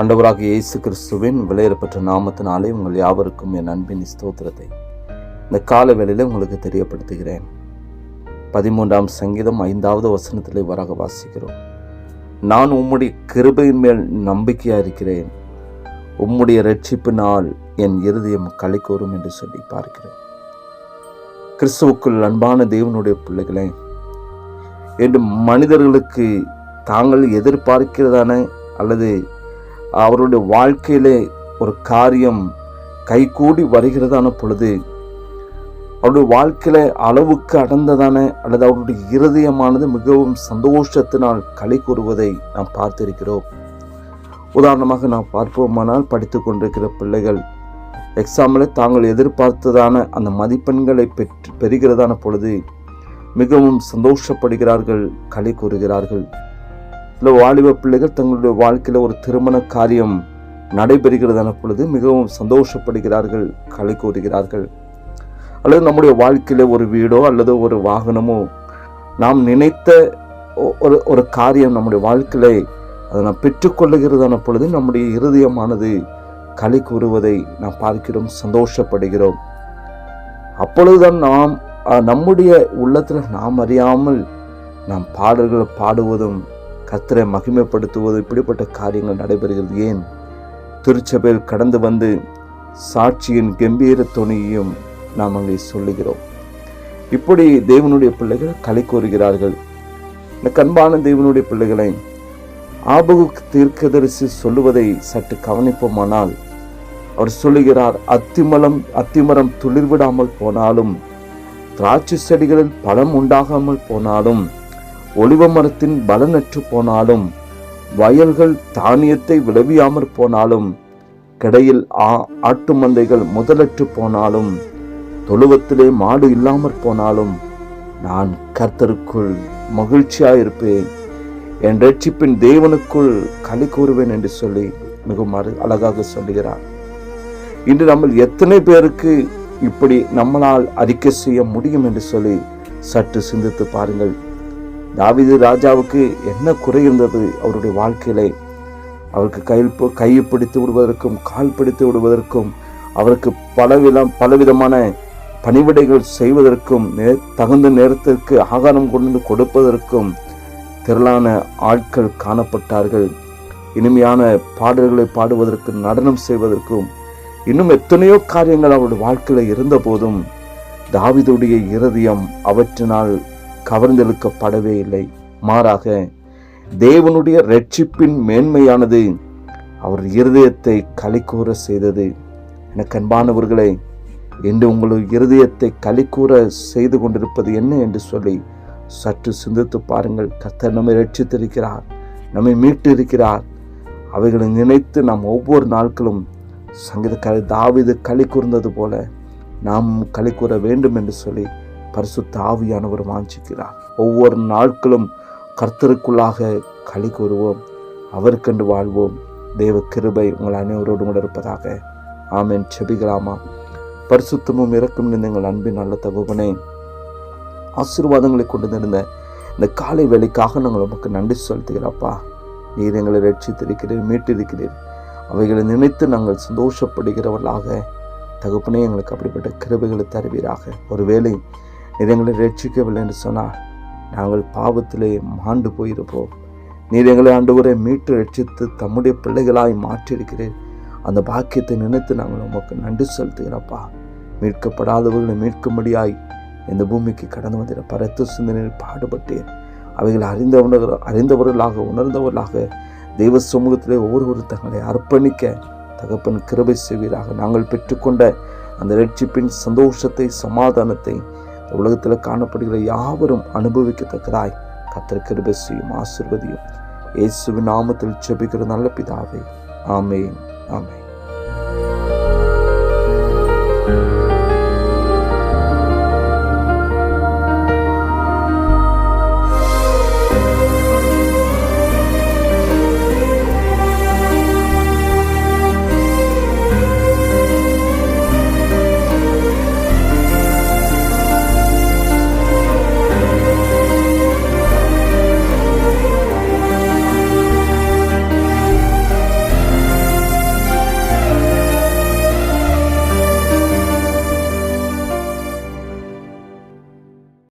ஆண்டவராக இயேசு கிறிஸ்துவின் விலையேறப்பட்ட நாமத்தினாலே உங்கள் யாவருக்கும் என் அன்பின் ஸ்தோத்திரத்தை. இந்த கால வேளையில் உங்களுக்கு தெரியப்படுத்துகிறேன். பதிமூன்றாம் சங்கீதம் ஐந்தாவது வசனத்தில் வராக வாசிக்கிறோம். நான் உம்முடைய கிருபையின் மேல் நம்பிக்கையாக இருக்கிறேன் உம்முடைய ரட்சிப்பினால் என் இருதயம் களி கூறும் என்று சொல்லி பார்க்கிறேன் கிறிஸ்துவுக்குள் அன்பான தேவனுடைய பிள்ளைகளே என்று மனிதர்களுக்கு தாங்கள் எதிர்பார்க்கிறதான அல்லது அவருடைய வாழ்க்கையிலே ஒரு காரியம் கைகூடி வருகிறதான பொழுது அவருடைய வாழ்க்கையில அளவுக்கு அடர்ந்ததான அல்லது அவருடைய இருதயமானது மிகவும் சந்தோஷத்தினால் களி கூறுவதை நாம் பார்த்திருக்கிறோம். உதாரணமாக நாம் பார்ப்போமானால் படித்து கொண்டிருக்கிற பிள்ளைகள் எக்ஸாமில் தாங்கள் எதிர்பார்த்ததான அந்த மதிப்பெண்களை பெற்று பெறுகிறதான பொழுது மிகவும் சந்தோஷப்படுகிறார்கள் களி கூறுகிறார்கள். சில வாலிப பிள்ளைகள் தங்களுடைய வாழ்க்கையில் ஒரு திருமண காரியம் நடைபெறுகிறதான பொழுது மிகவும் சந்தோஷப்படுகிறார்கள் கலை கூறுகிறார்கள் அல்லது நம்முடைய வாழ்க்கையில் ஒரு வீடோ அல்லது ஒரு வாகனமோ நாம் நினைத்த ஒரு ஒரு காரியம் நம்முடைய வாழ்க்கையை அதை நாம் பெற்றுக்கொள்ளுகிறதான பொழுது நம்முடைய இருதயமானது களி கூறுவதை நாம் பார்க்கிறோம் சந்தோஷப்படுகிறோம். அப்பொழுதுதான் நாம் நம்முடைய உள்ளத்தில் நாம் அறியாமல் நாம் பாடல்களை பாடுவதும் கர்த்தரை மகிமைப்படுத்துவது இப்படிப்பட்ட காரியங்கள் நடைபெறுகிறது. ஏன்? திருச்சபையில் கடந்து வந்து சாட்சியின் கம்பீர துணியையும் நாம் அங்கே சொல்லுகிறோம். இப்படி தேவனுடைய பிள்ளைகள் கலை கூறுகிறார்கள். இந்த கண்பான தேவனுடைய பிள்ளைகளை ஆபகு தீர்க்கதரிசி சொல்லுவதை சற்று கவனிப்போமானால் அவர் சொல்லுகிறார் அத்திமலம் அத்திமரம் துளிர்விடாமல் போனாலும் திராட்சை செடிகளில் பழம் உண்டாகாமல் போனாலும் ஒளிவ மரத்தின் பலனற்று போனாலும் வயல்கள் தானியத்தை விளைவியாமற் போனாலும் கிடையில் ஆ- ஆட்டு மந்தைகள் முதலற்று போனாலும் தொழுவத்திலே மாடு இல்லாமற் போனாலும் நான் கர்த்தருக்குள் மகிழ்ச்சியாயிருப்பேன். என் ரட்சிப்பின் தேவனுக்குள் களி கூறுவேன் என்று சொல்லி மிகவும் அழகாக சொல்லுகிறார். இன்று நம்ம எத்தனை பேருக்கு இப்படி நம்மளால் அறிக்கை செய்ய முடியும் என்று சொல்லி சற்று சிந்தித்து பாருங்கள். தாவிது ராஜாவுக்கு என்ன குறை இருந்தது அவருடைய வாழ்க்கையிலே? அவருக்கு கையில் கையை பிடித்து விடுவதற்கும் கால் பிடித்து விடுவதற்கும் அவருக்கு பலவிதம் பலவிதமான பணிவிடைகள் செய்வதற்கும் நே- தகுந்த நேரத்திற்கு ஆகாரம் கொண்டு கொடுப்பதற்கும் திரளான ஆட்கள் காணப்பட்டார்கள். இனிமையான பாடல்களை பாடுவதற்கு நடனம் செய்வதற்கும் இன்னும் எத்தனையோ காரியங்கள் அவருடைய வாழ்க்கையில் இருந்த போதும் தாவிதுடைய இருதயம் அவற்றினால் கவர்ந்தெழுக்கப்படவே இல்லை. மாறாக தேவனுடைய ரட்சிப்பின் மேன்மையானது அவர் இருதயத்தை களிக்கூற செய்தது. எனக்கு அன்பானவர்களே என்று உங்களது இருதயத்தை கலிக்கூற செய்து கொண்டிருப்பது என்ன என்று சொல்லி சற்று சிந்தித்து பாருங்கள். கர்த்தர் நம்மை ரட்சித்திருக்கிறார் நம்மை மீட்டு இருக்கிறார் அவைகளை நினைத்து நாம் ஒவ்வொரு நாட்களும் சங்கீதக்கார தாவிது களி கூர்ந்தது போல நாம் களி கூற வேண்டும் என்று சொல்லி பரிசுத்த ஆவியானவர் வாஞ்சிக்கிறார். ஒவ்வொரு நாட்களும் கர்த்தருக்குள்ளாக களி கூறுவோம் அவருக்கென்று வாழ்வோம். தேவ கிருபை உங்கள் அனைவரோடு கூட இருப்பதாக. ஆமேன். செபிகலாமா பரிசுத்தமும் இறக்கும் எங்கள் அன்பின் நல்ல தகவனே ஆசீர்வாதங்களை கொண்டு இருந்த இந்த காலை வேலைக்காக நாங்கள் உமக்கு நன்றி செலுத்துகிறப்பா நீர் எங்களை ரட்சித்திருக்கிறீர் மீட்டிருக்கிறீர். அவைகளை நினைத்து நாங்கள் சந்தோஷப்படுகிறவர்களாக. தகப்பனே எங்களுக்கு அப்படிப்பட்ட கிருபைகளை தருவீராக. ஒருவேளை நீர் எங்களை ரட்சிக்கவில்லை என்று சொன்னால் நாங்கள் பாவத்திலே மாண்டு போயிருப்போம். நீர் எங்களை ஆண்டவரை மீட்டு ரட்சித்து தம்முடைய பிள்ளைகளாய் மாற்றியிருக்கிறேன் அந்த பாக்கியத்தை நினைத்து நாங்கள் உமக்கு நன்றி செலுத்துகிறப்பா மீட்கப்படாதவர்களை மீட்கும்படியாய் இந்த பூமிக்கு கடந்து வந்திட பரத்து சிந்தனையில் பாடுபட்டேன். அவைகள் அறிந்தவர்கள் அறிந்தவர்களாக உணர்ந்தவர்களாக தெய்வ சமூகத்திலே ஒவ்வொரு தங்களை அர்ப்பணிக்க தகப்பன் கிருபை செய்வீராக. நாங்கள் பெற்றுக்கொண்ட அந்த ரட்சிப்பின் சந்தோஷத்தை சமாதானத்தை உலகத்தில் காணப்படுகிற யாவரும் அனுபவிக்கத்தக்கதாய். கத்தர் கிருபை செய்யும் ஆசிர்வதியும். இயேசுவின் நாமத்தில் செபிக்கிற நல்ல பிதாவே. ஆமென் ஆமென்.